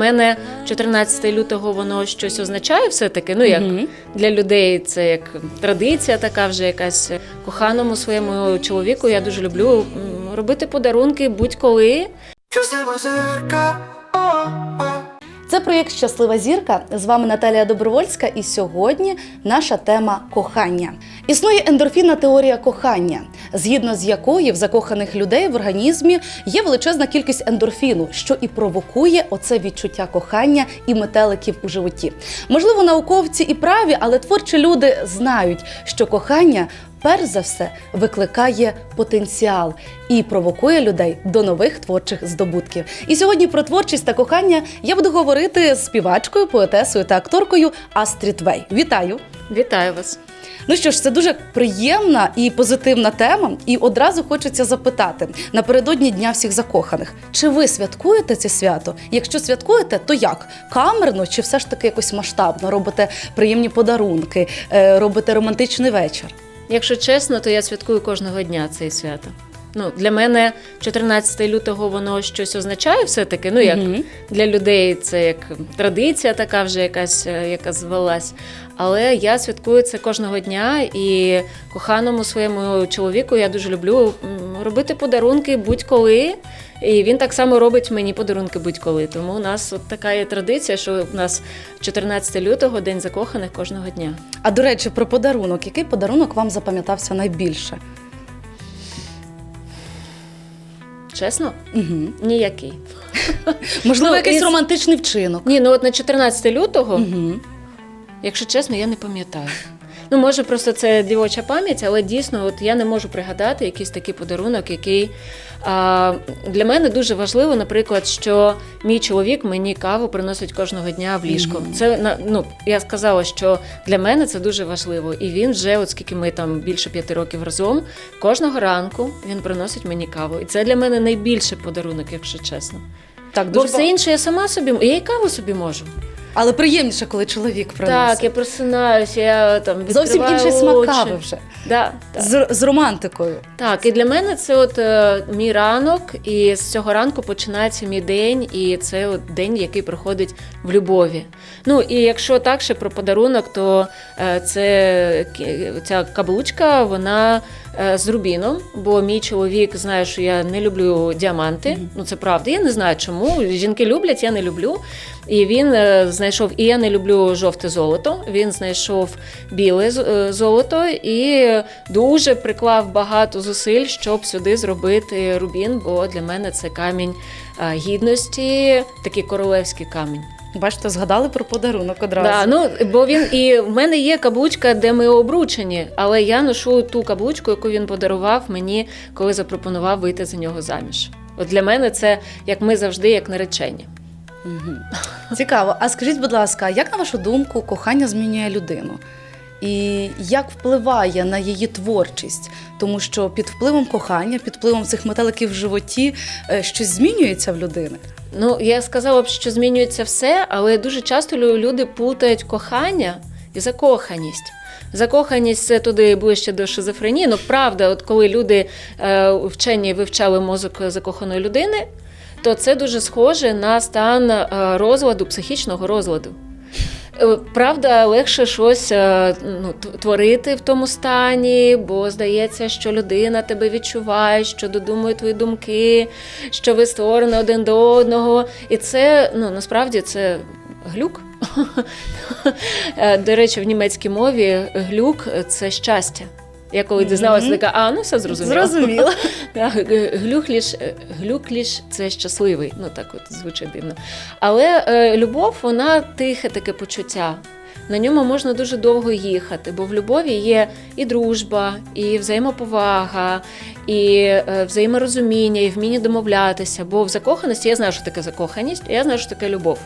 мене 14 лютого воно щось означає все-таки. Ну як Мгм. для людей це як традиція, така вже якась коханому своєму чоловіку. Я дуже люблю робити подарунки будь-коли. Проєкт Щаслива зірка. З вами Наталія Добровольська, і сьогодні наша тема кохання. Існує ендорфінна теорія кохання, згідно з якої в закоханих людей в організмі є величезна кількість ендорфіну, що і провокує оце відчуття кохання і метеликів у животі. Можливо, науковці і праві, але творчі люди знають, що кохання. Перш за все викликає потенціал і провокує людей до нових творчих здобутків. І сьогодні про творчість та кохання я буду говорити з співачкою, поетесою та акторкою Астрід Вей. Вітаю! Вітаю вас. Ну що ж, це дуже приємна і позитивна тема. І одразу хочеться запитати напередодні Дня всіх закоханих, чи ви святкуєте це свято? Якщо святкуєте, то як? Камерно чи все ж таки якось масштабно? Робите приємні подарунки, е, робите романтичний вечір? Якщо чесно, то я святкую кожного дня це свято. Ну, для мене 14 лютого воно щось означає все-таки. Ну, як Мгм. для людей це як традиція така вже якась, е, яка звелась. Але я святкую це кожного дня і коханому своєму чоловіку я дуже люблю робити подарунки будь-коли. І він так само робить мені подарунки будь-коли. Тому у нас от така є традиція, що у нас 14 лютого день закоханих кожного дня. А до речі, про подарунок. Який подарунок вам запам'ятався найбільше? Чесно? Угу. Ніякий. Можливо, Ну, якийсь із- романтичний вчинок. Ні, ну от на 14 лютого, Угу. якщо чесно, я не пам'ятаю. Ну, може, просто це дівоча пам'ять, але дійсно, от я не можу пригадати якийсь такий подарунок, який а, для мене дуже важливо, наприклад, що мій чоловік мені каву приносить кожного дня в ліжко. Мгм. Це на- ну, я сказала, що для мене це дуже важливо. І він вже, от скільки ми там більше п'яти років разом, кожного ранку він приносить мені каву. І це для мене найбільший подарунок, якщо чесно. Так, Бо все інше я сама собі, я і каву собі можу. Але приємніше, коли чоловік приносить. Так, я просинаюся, я там Зовсім інший смак очі. кави вже. Да, так. З, з романтикою. так, і для мене це от е, мій ранок, і з цього ранку починається мій день, і це от день, який проходить в любові. Ну і якщо так ще про подарунок, то е, це кі- ця каблучка, вона з рубіном, бо мій чоловік знає, що я не люблю діаманти. Ну це правда. Я не знаю чому. Жінки люблять, я не люблю. І він е, знайшов, і я не люблю жовте золото. Він знайшов біле е, золото і дуже приклав багато зусиль, щоб сюди зробити рубін, бо для мене це камінь е, гідності, такий королевський камінь. Бачите, згадали про подарунок одразу. Да, ну бо він і в мене є каблучка, де ми обручені, але я ношу ту каблучку, яку він подарував мені, коли запропонував вийти за нього заміж. От для мене це як ми завжди, як наречені. Угу. Цікаво. А скажіть, будь ласка, як на вашу думку кохання змінює людину? І як впливає на її творчість? Тому що під впливом кохання, під впливом цих метеликів в животі е, щось змінюється в людини. Ну, я сказала б, що змінюється все, але дуже часто лю- люди плутають кохання і закоханість. Закоханість це туди ближче до шизофренії. Ну, правда, от коли люди е, вчені вивчали мозок закоханої людини, то це дуже схоже на стан е, розладу, психічного розладу. Е, Правда, легше щось е, ну, творити в тому стані, бо здається, що людина тебе відчуває, що додумує твої думки, що ви створені один до одного. І це ну насправді це глюк. Е, До речі, в німецькій мові глюк це щастя. Я коли дізналася, Мгм. така, а ну все зрозуміло. Зрозуміло. Глюхліш, е, глюкліш це щасливий, ну так от звучить дивно. Але е, любов, вона тихе таке почуття. На ньому можна дуже довго їхати, бо в любові є і дружба, і взаємоповага, і е, взаєморозуміння, і вміння домовлятися. Бо в закоханості я знаю, що таке закоханість, я знаю, що таке любов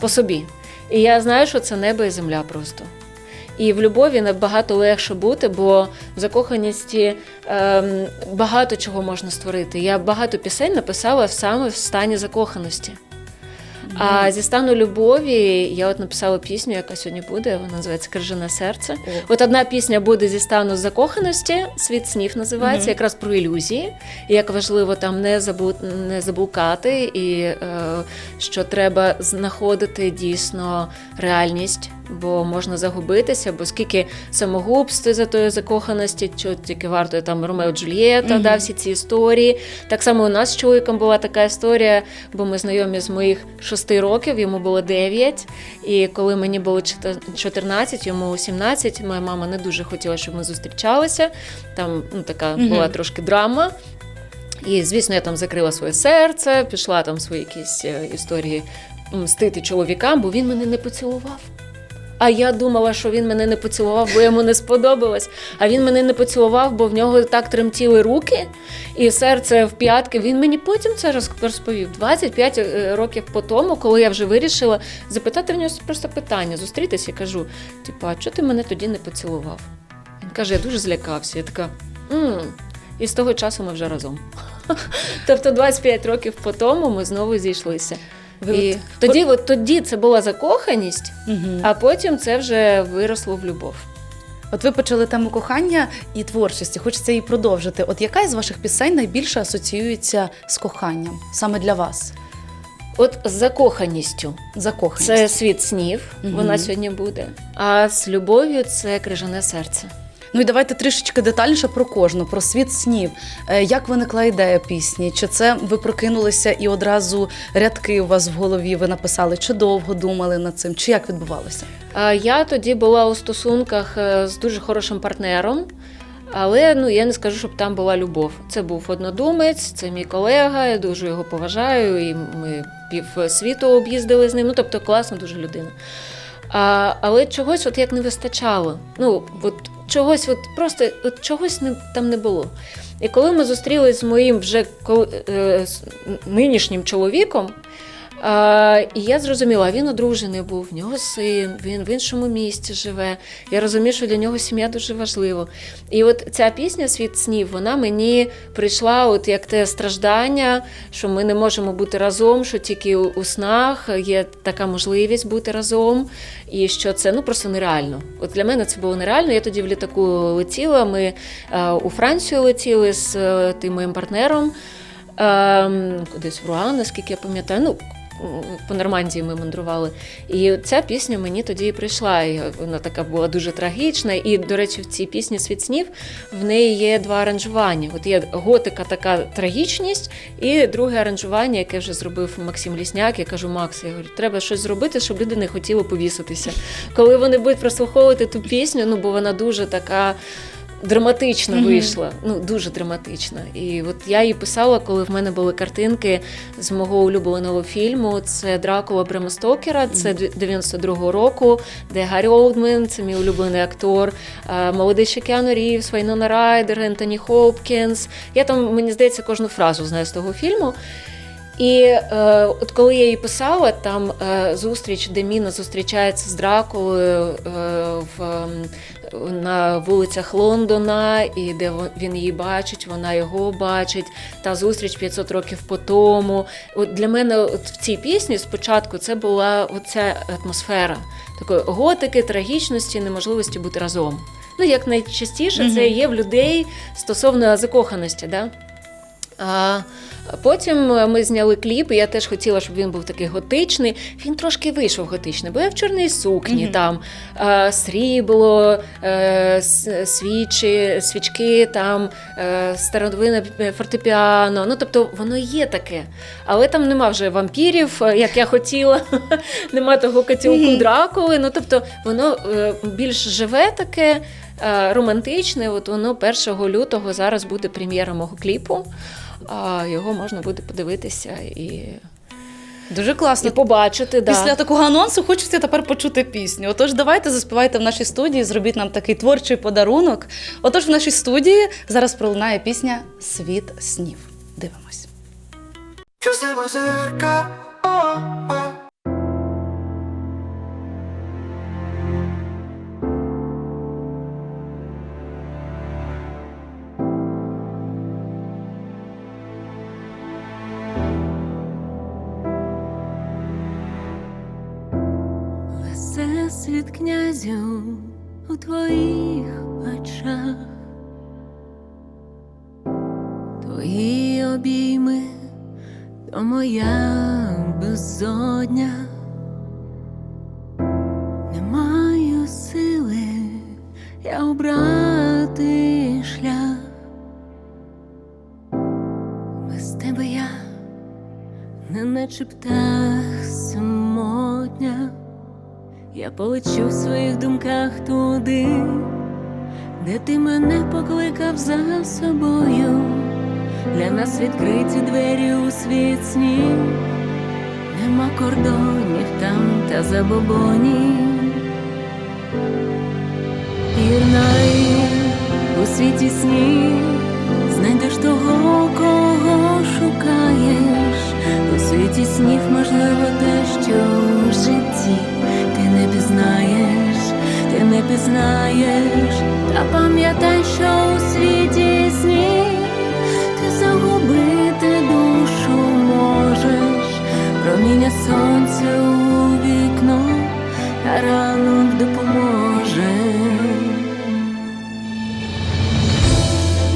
по собі. І я знаю, що це небо і земля просто. І в любові набагато легше бути, бо в закоханості ем, багато чого можна створити. Я багато пісень написала саме в стані закоханості. А зі стану любові я от написала пісню, яка сьогодні буде. Вона називається Крижане серце. От одна пісня буде зі стану закоханості, світ снів називається, якраз про ілюзії. І як важливо там не забу... не заблукати, і е, що треба знаходити дійсно реальність, бо можна загубитися, бо скільки самогубств за тої закоханості, що тільки варто там Ромео Джульєта, Мгм. да, всі ці історії. Так само у нас з чоловіком була така історія, бо ми знайомі з моїх шести років, йому було 9. І коли мені було чотир- 14, йому 17, моя мама не дуже хотіла, щоб ми зустрічалися. Там ну, така була трошки драма. І, звісно, я там закрила своє серце, пішла там свої якісь е, історії мстити чоловікам, бо він мене не поцілував. А я думала, що він мене не поцілував, бо йому не сподобалось. А він мене не поцілував, бо в нього так тремтіли руки і серце в п'ятки. Він мені потім це розповів 25 е, років по тому, коли я вже вирішила запитати в нього просто питання, зустрітися і кажу: типу, а чого ти мене тоді не поцілував? Він каже, я дуже злякався. Я така. м І з того часу ми вже разом. Тобто 25 років по тому ми знову зійшлися. І тоді, от тоді це була закоханість, Мгм. а потім це вже виросло в любов. От ви почали тему кохання і творчості. Хочеться її продовжити. От яка із ваших пісень найбільше асоціюється з коханням саме для вас? От з закоханістю Закоханість. це світ снів, Мгм. вона сьогодні буде. А з любов'ю це крижане серце. Ну і давайте трішечки детальніше про кожну, про світ снів. Е, Як виникла ідея пісні? Чи це ви прокинулися і одразу рядки у вас в голові ви написали? Чи довго думали над цим? Чи як відбувалося? А я тоді була у стосунках е, з дуже хорошим партнером. Але ну я не скажу, щоб там була любов. Це був однодумець, це мій колега, я дуже його поважаю, і ми пів світу об'їздили з ним. Ну тобто класна дуже людина. А, але чогось от як не вистачало. Ну, от чогось, от просто от чогось не, там не було. І коли ми зустрілися з моїм вже коли, е, нинішнім чоловіком, і я зрозуміла, він одружений був, в нього син, він в іншому місті живе. Я розумію, що для нього сім'я дуже важливо. І от ця пісня Світ снів, вона мені прийшла, от як те страждання, що ми не можемо бути разом, що тільки у, у снах є така можливість бути разом, і що це ну просто нереально. От для мене це було нереально. Я тоді в літаку летіла. Ми е, у Францію летіли з е, тим моїм партнером. Ем, кудись в Руан, наскільки я пам'ятаю. Ну, по Нормандії ми мандрували. І ця пісня мені тоді і прийшла. І вона така була дуже трагічна. І, до речі, в цій пісні Світ снів в неї є два аранжування. От є готика, така трагічність, і друге аранжування, яке вже зробив Максим Лісняк. Я кажу, Макс, я говорю, треба щось зробити, щоб люди не хотіли повіситися. Коли вони будуть прослуховувати ту пісню, ну бо вона дуже така. Драматично Мгм. вийшла, ну дуже драматично. І от я її писала, коли в мене були картинки з мого улюбленого фільму. Це Дракула Брема Стокера, це 92-го року, де Гаррі Олдмен, це мій улюблений актор, молодий ще Кіану Рівс, Вайнона Райдер, Ентоні Хопкінс. Я там, мені здається, кожну фразу знаю з того фільму. І е, от коли я її писала, там е, зустріч, де Міна зустрічається з Дракулою е, в, на вулицях Лондона, і де він її бачить, вона його бачить. Та зустріч 500 років по тому. От для мене от в цій пісні спочатку це була оця атмосфера такої готики, трагічності, неможливості бути разом. Ну, як найчастіше це є в людей стосовно закоханості. Да? А потім ми зняли кліп, і я теж хотіла, щоб він був такий готичний. Він трошки вийшов готичний, бо я в чорній сукні, Мгм. там е, срібло, е, с- свічі, свічки, там е, старовинне фортепіано. Ну, тобто воно є таке. Але там нема вже вампірів, е, як я хотіла, нема того котілку. Дракули. Ну, тобто воно е, більш живе таке. е, Романтичне, от воно 1 лютого зараз буде прем'єра мого кліпу. А його можна буде подивитися і, Дуже і класно. побачити. Да. Після такого анонсу хочеться тепер почути пісню. Отож, давайте заспівайте в нашій студії, зробіть нам такий творчий подарунок. Отож, в нашій студії зараз пролунає пісня Світ снів. Дивимось. Світ князю у твоїх очах, твої обійми, то моя безодня. Не маю сили я обрати шлях. Без тебе я не наче птах. Я полечу в своїх думках туди, де ти мене покликав за собою. Для нас відкриті двері у світ снів, нема кордонів там та забобонів. Вірнай у світі снів, знайдеш того, кого шукаєш. У світі снів, можливо, те, що в житті не пізнаєш, ти не пізнаєш, та пам'ятай, що у світі снів ти загубити душу можеш, проміння сонця у вікно, а ранок допоможе.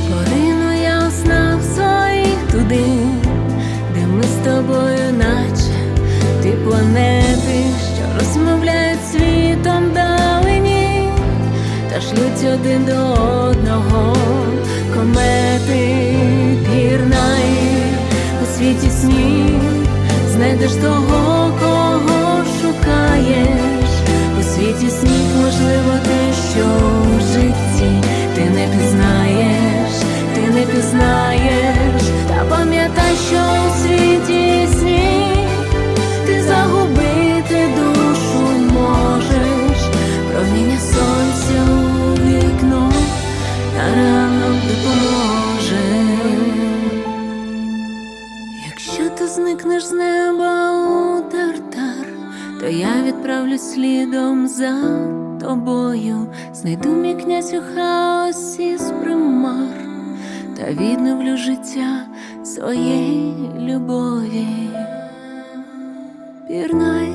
Порину я у своїх туди, де ми з тобою, наче ти планети, розмовляють світом далині, та шлють один до одного комети пірнай у світі снів, знайдеш того, кого шукаєш. У світі снів, можливо, те, що в житті ти не пізнаєш, ти не пізнаєш, та пам'ятай, то я відправлюсь слідом за тобою, знайду мій князь у хаосі з примар, та відновлю життя своєї любові. Пірнай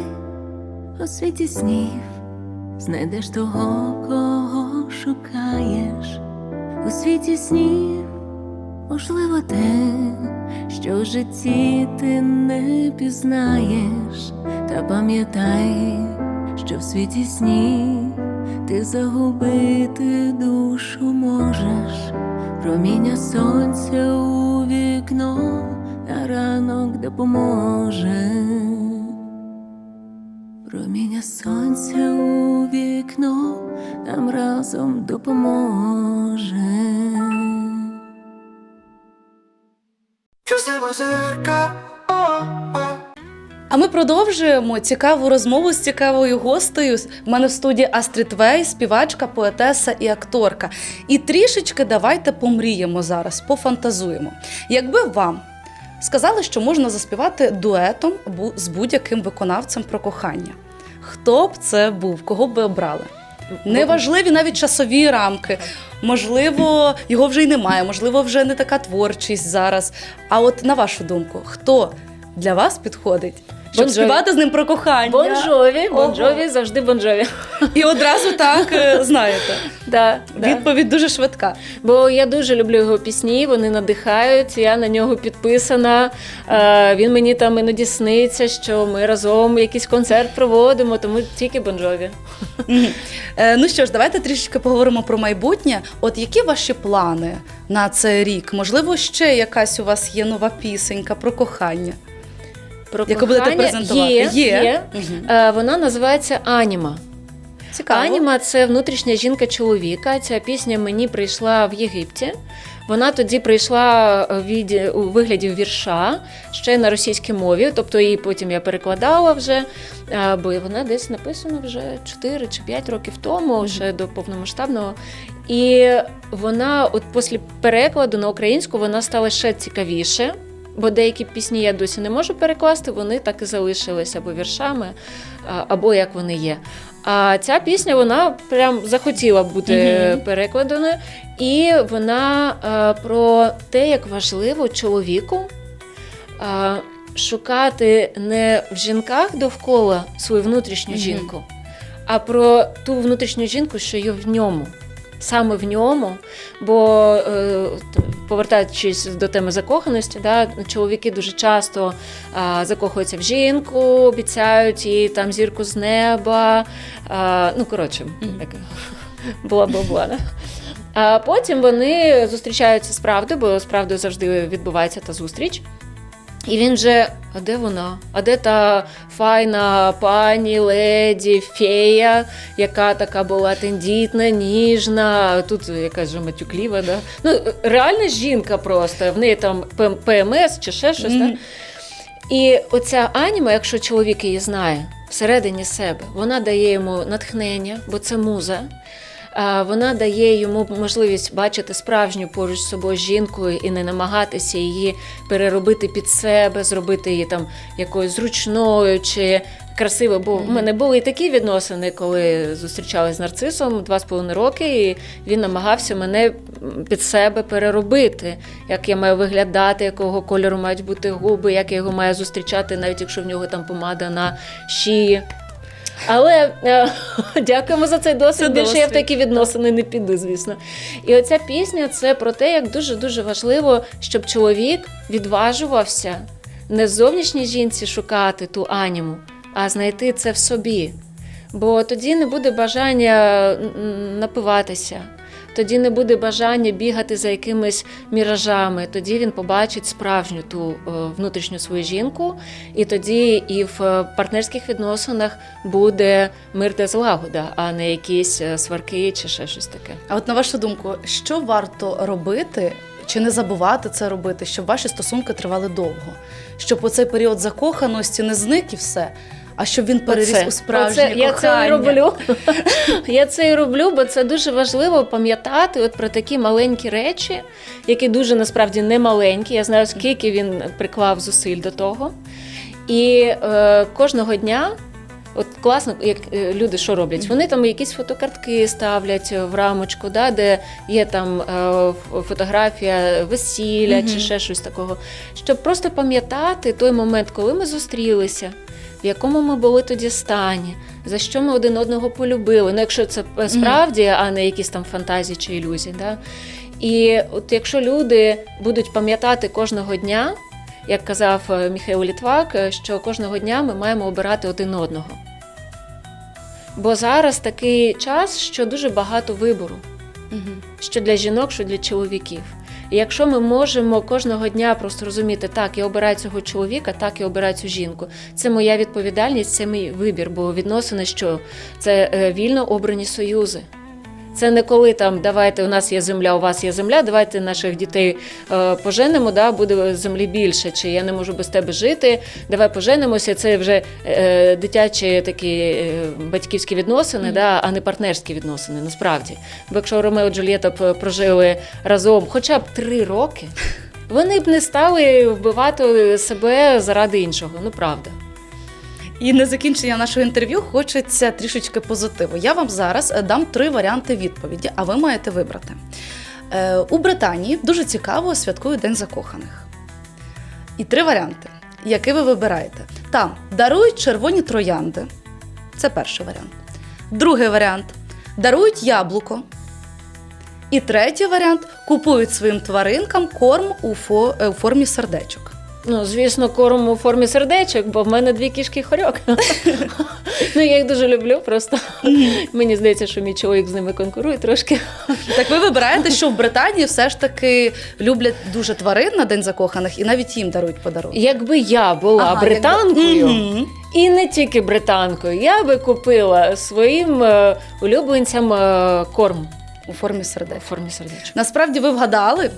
у світі снів, знайдеш того, кого шукаєш, у світі снів, можливо, те, що в житті ти не пізнаєш, та пам'ятай, що в світі снів ти загубити душу можеш, проміння сонця у вікно на ранок допоможе. Проміння сонця у вікно нам разом допоможе. Красива зірка, о, о. А ми продовжуємо цікаву розмову з цікавою гостею. В мене в студії Астрід Вей, співачка, поетеса і акторка. І трішечки давайте помріємо зараз, пофантазуємо. Якби вам сказали, що можна заспівати дуетом з будь-яким виконавцем про кохання, хто б це був, кого б ви обрали? Неважливі навіть часові рамки. Можливо, його вже й немає, можливо, вже не така творчість зараз. А от на вашу думку, хто для вас підходить? Щоб Бон Джові. співати з ним про кохання. Бонжові, бонжові, завжди бонжові. І одразу так е, знаєте. Да, да. Відповідь дуже швидка. Бо я дуже люблю його пісні, вони надихають. Я на нього підписана. Е, Він мені там іноді сниться, що ми разом якийсь концерт проводимо, тому тільки бонжові. Мгм. Е, Ну що ж, давайте трішечки поговоримо про майбутнє. От які ваші плани на цей рік? Можливо, ще якась у вас є нова пісенька про кохання, Про яку будете презентувати? Є, є. Мгм. Е, Вона називається Аніма. Цікаво. Аніма це внутрішня жінка чоловіка. Ця пісня мені прийшла в Єгипті. Вона тоді прийшла в віді- у вигляді вірша ще на російській мові, тобто її потім я перекладала вже, е, бо вона десь написана вже 4 чи 5 років тому, ще до повномасштабного. І вона, от після перекладу на українську, вона стала ще цікавіше. Бо деякі пісні я досі не можу перекласти, вони так і залишилися або віршами, або як вони є. А ця пісня вона прям захотіла бути Мгм. перекладеною, і вона про те, як важливо чоловіку шукати не в жінках довкола свою внутрішню Мгм. жінку, а про ту внутрішню жінку, що є в ньому. Саме в ньому, бо е, повертаючись до теми закоханості, да, чоловіки дуже часто закохуються в жінку, обіцяють їй там зірку з неба. Ну, коротше, таке бла-бла-бла. да. А потім вони зустрічаються з правдою, бо з правдою завжди відбувається та зустріч. І він вже, а де вона? А де та файна пані, леді, фея, яка така була тендітна, ніжна, тут якась же матюкліва, да? Ну, реальна жінка просто, в неї там ПМС чи ще щось. Да? І оця аніма, якщо чоловік її знає всередині себе, вона дає йому натхнення, бо це муза. А, Вона дає йому можливість бачити справжню поруч з собою жінку і не намагатися її переробити під себе, зробити її там якоюсь зручною чи красивою. Бо в мене були і такі відносини, коли зустрічалися з нарцисом два з половиною роки, і він намагався мене під себе переробити, як я маю виглядати, якого кольору мають бути губи, як я його маю зустрічати, навіть якщо в нього там помада на шиї. Але е, дякуємо за цей досвід. Це Більше я в такі відносини не піду, звісно. І оця пісня це про те, як дуже дуже важливо, щоб чоловік відважувався не в зовнішній жінці шукати ту аніму, а знайти це в собі. Бо тоді не буде бажання напиватися. Тоді не буде бажання бігати за якимись міражами. Тоді він побачить справжню ту е, внутрішню свою жінку, і тоді і в е, партнерських відносинах буде мир та злагода, а не якісь е, сварки чи ще щось таке. А от на вашу думку, що варто робити чи не забувати це робити, щоб ваші стосунки тривали довго? Щоб оцей період закоханості не зник і все, а щоб він переріс Оце, у справжнє оце, я кохання. це і роблю. я це і роблю, бо це дуже важливо пам'ятати от про такі маленькі речі, які дуже насправді не маленькі. Я знаю, скільки він приклав зусиль до того. І е, кожного дня. От класно, як е, люди що роблять? Вони там якісь фотокартки ставлять в рамочку, да, де є там е, фотографія весілля Мгм. чи ще щось такого, щоб просто пам'ятати той момент, коли ми зустрілися, в якому ми були тоді стані, за що ми один одного полюбили. Ну, якщо це е, справді, а не якісь там фантазії чи ілюзії. Да? І от якщо люди будуть пам'ятати кожного дня, як казав е, Міхаил Літвак, е, що кожного дня ми маємо обирати один одного. Бо зараз такий час, що дуже багато вибору Мгм. що для жінок, що для чоловіків. І якщо ми можемо кожного дня просто розуміти, так, я обираю цього чоловіка, так, я обираю цю жінку. Це моя відповідальність, це мій вибір, бо відносини, що це е, вільно обрані союзи. Це не коли там давайте у нас є земля, у вас є земля, давайте наших дітей е, поженемо, да, буде землі більше, чи я не можу без тебе жити, давай поженимося. Це вже е, дитячі такі е, батьківські відносини, да, а не партнерські відносини, насправді. Бо якщо Ромео і Джульєта б прожили разом хоча б три роки, вони б не стали вбивати себе заради іншого. Ну правда. І на закінчення нашого інтерв'ю хочеться трішечки позитиву. Я вам зараз е, дам три варіанти відповіді, а ви маєте вибрати. Е, у Британії дуже цікаво святкують День закоханих. І три варіанти, які ви вибираєте. Там дарують червоні троянди. Це перший варіант. Другий варіант дарують яблуко. І третій варіант купують своїм тваринкам корм у, е, у формі сердечок. Ну, звісно, корм у формі сердечок, бо в мене дві кішки хорьок. ну, я їх дуже люблю, просто мені здається, що мій чоловік з ними конкурує трошки. Так ви вибираєте, що в Британії все ж таки люблять дуже тварин на день закоханих і навіть їм дарують подарунки. Якби я була Ага, британкою, Мгм. і не тільки британкою, я би купила своїм е, улюбленцям е, корм у формі у формі сердечок. Насправді ви вгадали.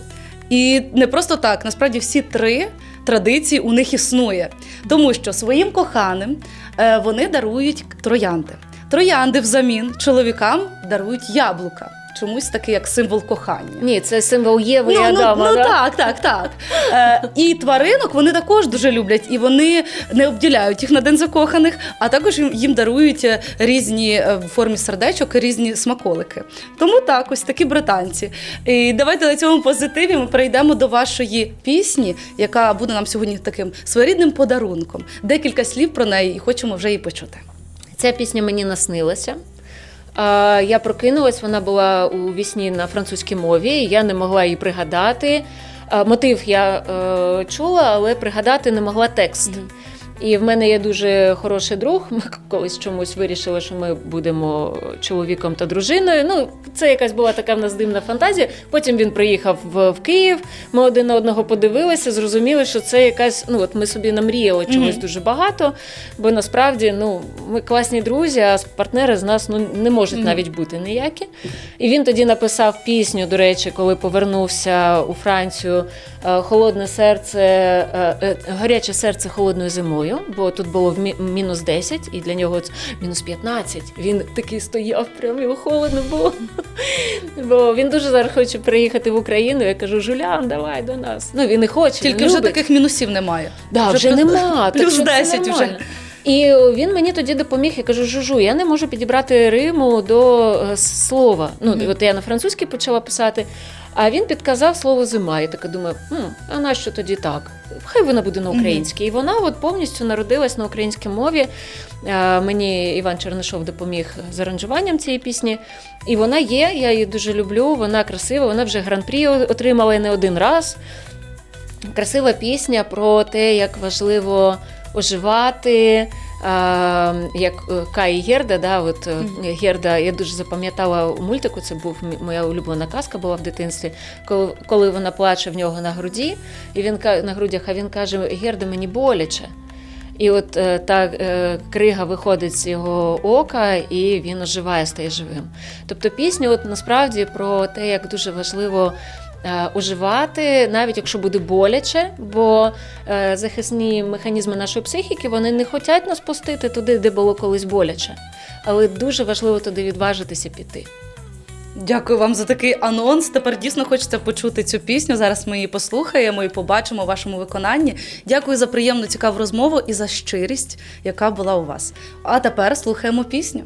І не просто так, насправді всі три традиції у них існує. Тому що своїм коханим е, вони дарують троянди. Троянди взамін чоловікам дарують яблука. Чомусь таке як символ кохання. Ні, це символ Єви і Ну, ну, Адама. ну да? так, так, так. Е, і тваринок вони також дуже люблять, і вони не обділяють їх на день закоханих, а також їм, їм дарують е, різні е, в формі сердечок різні смаколики. Тому так, ось такі британці. І давайте на цьому позитиві ми перейдемо до вашої пісні, яка буде нам сьогодні таким своєрідним подарунком. Декілька слів про неї, і хочемо вже її почути. Ця пісня мені наснилася. А, Я прокинулась, вона була у вісні на французькій мові, я не могла її пригадати. Мотив я е, чула, але пригадати не могла текст. І в мене є дуже хороший друг. Ми колись чомусь вирішили, що ми будемо чоловіком та дружиною. Ну, це якась була така в нас дивна фантазія. Потім він приїхав в, в Київ. Ми один на одного подивилися, зрозуміли, що це якась. Ну от ми собі намріяли чогось Мгм. дуже багато. Бо насправді ну ми класні друзі, а партнери з нас ну не можуть Мгм. навіть бути ніякі. І він тоді написав пісню, до речі, коли повернувся у Францію Холодне серце, е, е, гаряче серце холодною зимою. Бо тут було в мі- мінус 10, і для нього це мінус 15. Він такий стояв, прям його холодно було. Бо він дуже зараз хоче приїхати в Україну. Я кажу, Жулян, давай до нас. Ну він і хоче. Тільки він вже любить. таких мінусів немає. Да, вже, плюс- нема. плюс що 10 вже. І він мені тоді допоміг. Я кажу, жужу, я не можу підібрати Риму до е, слова. Ну, Мгм. от я на французькій почала писати, а він підказав слово зима. Я така думаю, хм, а нащо тоді так? Хай вона буде на українській. І вона от повністю народилась на українській мові. Е, Мені Іван Чернишов допоміг з аранжуванням цієї пісні. І вона є, я її дуже люблю, вона красива, вона вже гран-прі отримала і не один раз. Красива пісня про те, як важливо оживати. Як е, Кай Герда, да, от е, Герда, я дуже запам'ятала у мультику, це був моя улюблена казка була в дитинстві, коли, коли вона плаче в нього на груді, і він на грудях, а він каже: Герда, мені боляче. І от е, та е, крига виходить з його ока, і він оживає, стає живим. Тобто пісня, от насправді про те, як дуже важливо е, оживати, навіть якщо буде боляче, бо е, захисні механізми нашої психіки вони не хочуть нас пустити туди, де було колись боляче. Але дуже важливо туди відважитися піти. Дякую вам за такий анонс. Тепер дійсно хочеться почути цю пісню. Зараз ми її послухаємо і побачимо у вашому виконанні. Дякую за приємну цікаву розмову і за щирість, яка була у вас. А тепер слухаємо пісню.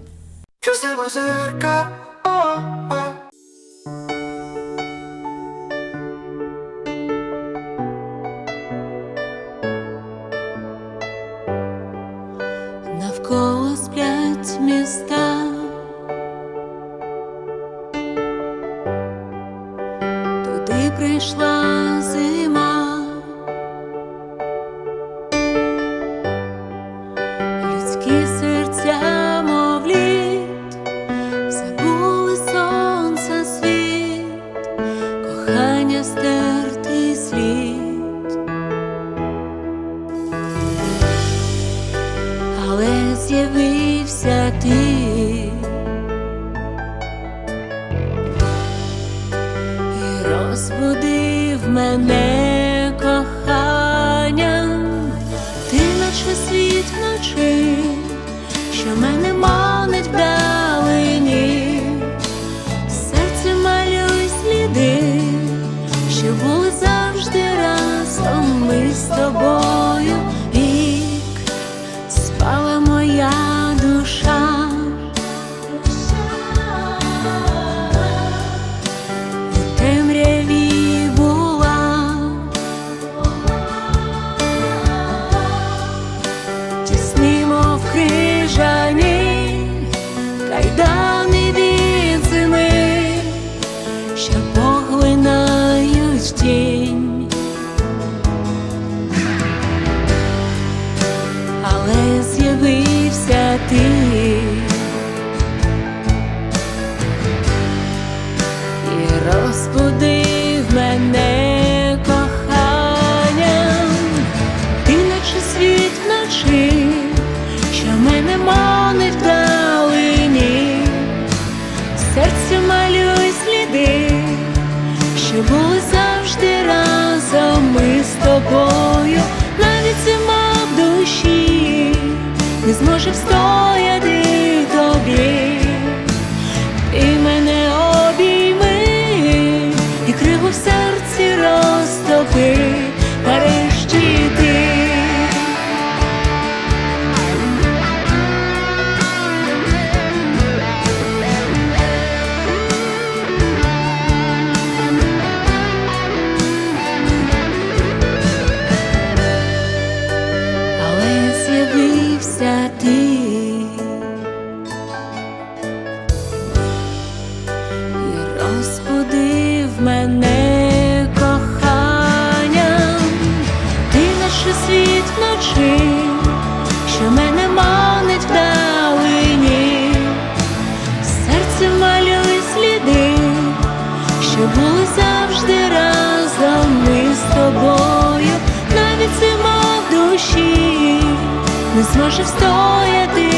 Не зможе встояти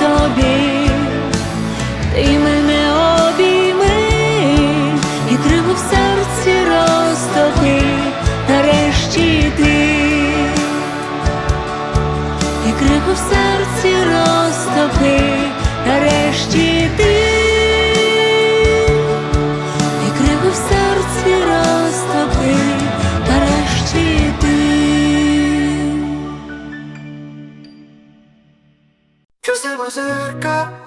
тобі. Ти мене обійми і криво в серці розтопи, нарешті ти, і криво в серці розтопи, нарешті ти, más cerca.